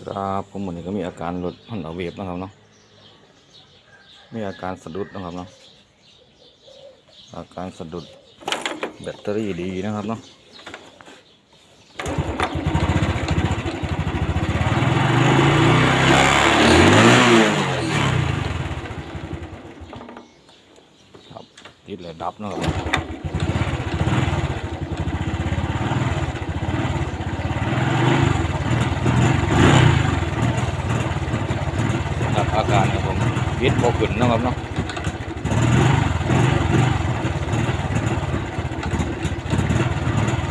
ครับผมเหมือนก็มีอาการหลุดหันเอาเวฟนะครับเนาะมีอาการสะดุดนะครับเนาะอาการสะดุดแบตเตอรี่ดีนะครับเนาะครับติดเลยดับนะครับ ครับอาการครับ ผมวิทย์บกขึ้นนะครับเนาะ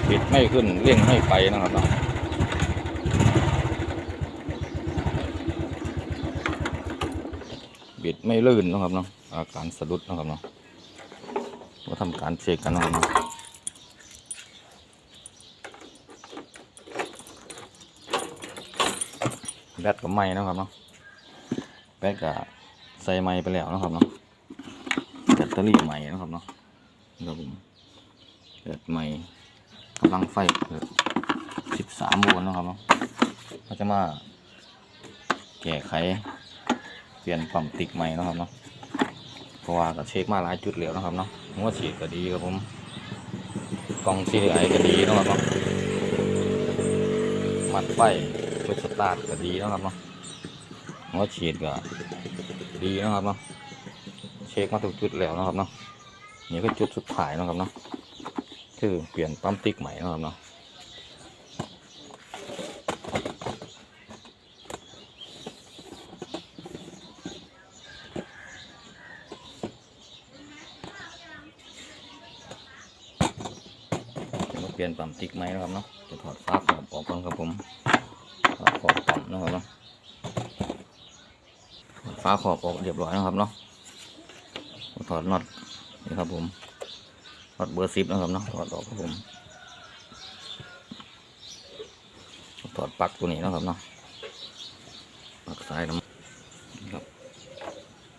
บิดไม่ขึ้นเร่งไม่ไปนะครับเนาะบิดไม่ลื่นนะครับเนาะอาการสะดุดนะครับเนาะมาทำการเช็คกันนะครับเนาะแบตกับไม้นะครับเนาะแบตก็ ใส่ไม้ไปแล้วนะครับเนาะแบตเตอรี่ใหม่นะครับเนาะครับผมแบตใหม่กำลังไฟเปิดสิบสามโวลต์นะครับเนาะเราจะมาแก้ไขเปลี่ยนปั๊มติกใหม่นะครับเนาะเพราะว่าก็เช็คมาหลายจุดแล้วนะครับเนาะหัวฉีดก็ดีครับผมกล่องซีไอก็ดีนะครับเนาะมัดไฟชุดสตาร์ทก็ดีนะครับเนาะหัวฉีดก็ ดีนะครับเนาะเช็คมาทุกจุดแล้วนะครับเนาะนี่ก็จุดสุดท้ายนะครับเนาะคือเปลี่ยนปั๊มติ๊กใหม่นะครับเนาะเดี๋ยวมาเปลี่ยนปั๊มติ๊กใหมนะครับเนาะจะถอดฟ้าอบออกก่อนครับผมถอดขอบปั๊มนะครับเนาะ ฟ้าขอบออกเรียบร้อยนะครับเนาะถอดน็อตนี่ครับผมน็อตเบอร์สิบนะครับเนาะถอดออกครับผมถอดปลั๊กตัวนี้นะครับเนาะปลั๊กซ้ายนะครับ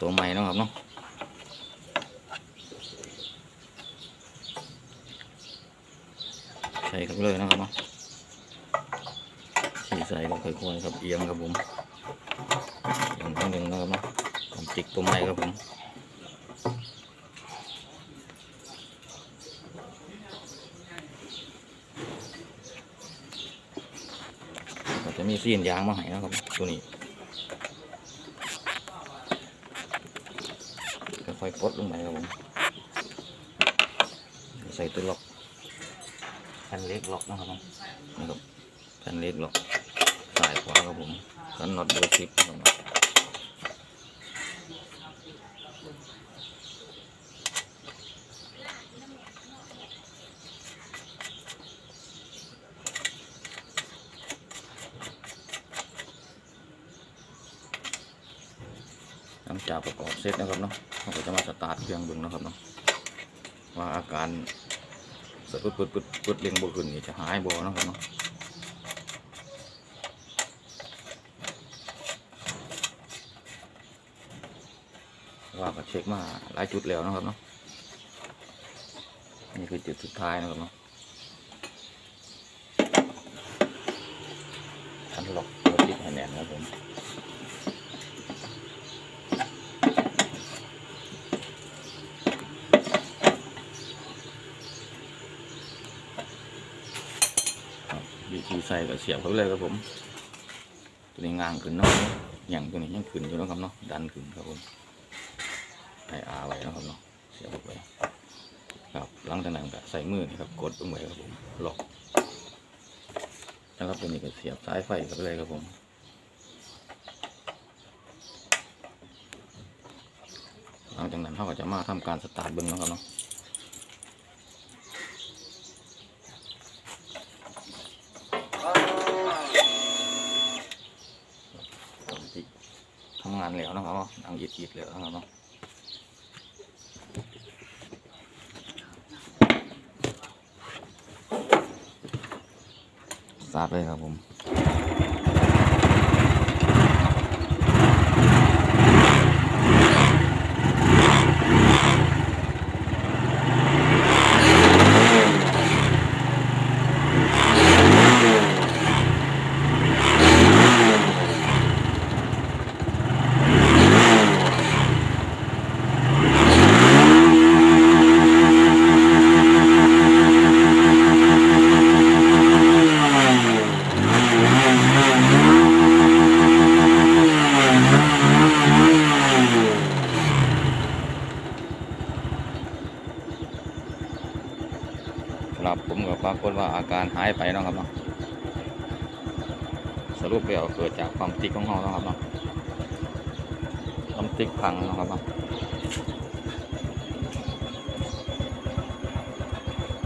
ตัวใหม่นะครับเนาะใส่ครับเลยนะครับเนาะ ใส่ก็ค่อยๆครับเอียงครับผมอย่างที่หนึ่งนะครับนะผมจิกตัวไม้ครับผมจะมีเสียนยางมาให้นะครับตัวนี้ค่อยๆปลดลงไปครับผมใส่ตัวล็อกแผ่นเล็กล็อกนะครับเนะนี่ครับแผ่นเล็กล็อกายขวาครับผมกันน็อตเบอร์สิบนะครับเนาะหลังจากประกอบเสร็จนะครับเนาะเราก็จะมาสตาร์ทเครื่องบึงนะครับเนาะว่าอาการสะดุดปึดปึดปึดเลี้ยงบขึ้นนี่จะหายบ่นะครับเนาะ ว่าก็เช็คมาหลายจุดแล้วนะครับเนาะนี่คือจุดสุดท้ายนะครับเนาะอันล็อกตัวติดให้แน่นนะครับผมวิธีใส่ก็เสียบเข้าไปเลยครับผม ตัวนี้งางขึ้นเนาะอย่างตัวนี้ยังขึ้นอยู่นะครับเนาะดันขึ้นครับผม ให้อาไว้นะครับเนาะเสียบเข้าไปครับหลังจากนั้นก็ใส่มือนี่ครับกดลงไปครับผมล็อกนะครับตัวนี้ก็เสียบสายไฟเข้าไปเลยครับผมหลังจากนั้นเขาก็จะมาทำการสตาร์ทเบิ้งนะครับเนาะทำงานแล้วนะครับเนาะนั่งยิดยิดๆแล้วนะครับเนาะ สตาร์ทเลยครับผม รับผมกากฏว่าอาการหายไปนะครับเนาะสรุปแล้วเกิดจากความติ๊กของเราเนะครับเนาะความติ๊กพังนะครับเนาะ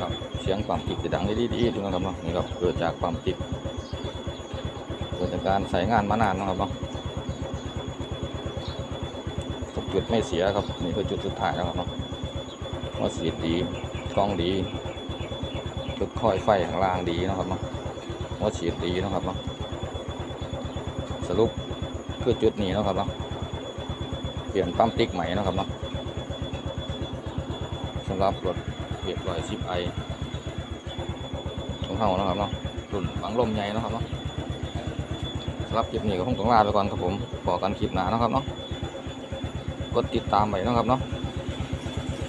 ครับเสียงความติ๊กจะดังดีดีๆดูนะครับเนาะนี่ครับเกิดจากความติ๊กเกิดจากการใส่งานมานานนะครับเนาะทุกจุดไม่เสียครับนี่คือจุดสุดท้ายแล้วครับเนาะว่าสีดีกล้องดี จุดคอยไฟข้างล่างดีนะครับเนาะหัวฉีดดีนะครับเนาะสรุปคือจุดนี้นะครับเนาะเปลี่ยนปั๊มติ๊กใหม่นะครับเนาะสำหรับรถเบียดร้อยสิบไอของเขานะครับเนาะรุ่นฝังลมใหญ่นะครับเนาะสำหรับคลิปนี้ก็คงต้องลาไปก่อนครับผมพอกันคลิปหน้านะครับเนาะกดติดตามไปนะครับเนาะ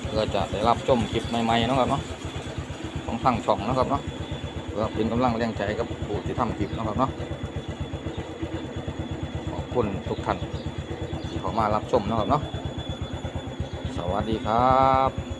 เพื่อจะได้รับชมคลิปใหม่ๆนะครับเนาะ ของทางช่องนะครับเนาะเพื่อเป็นกำลังแรงใจกับผู้ที่ทำคลิปนะครับเนาะขอบคุณทุกท่านที่เข้ามารับชมนะครับเนาะสวัสดีครับ